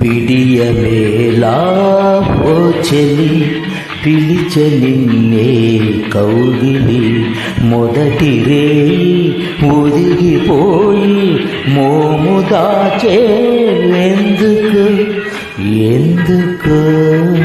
ಬಿಡಿಯ ವೇಳಾ ಓ Chile పిలిచలిన్నే కౌగిలి. మొదటి రే ఉదిగిపోయి మోము ఎందుకు? ఎందుకు?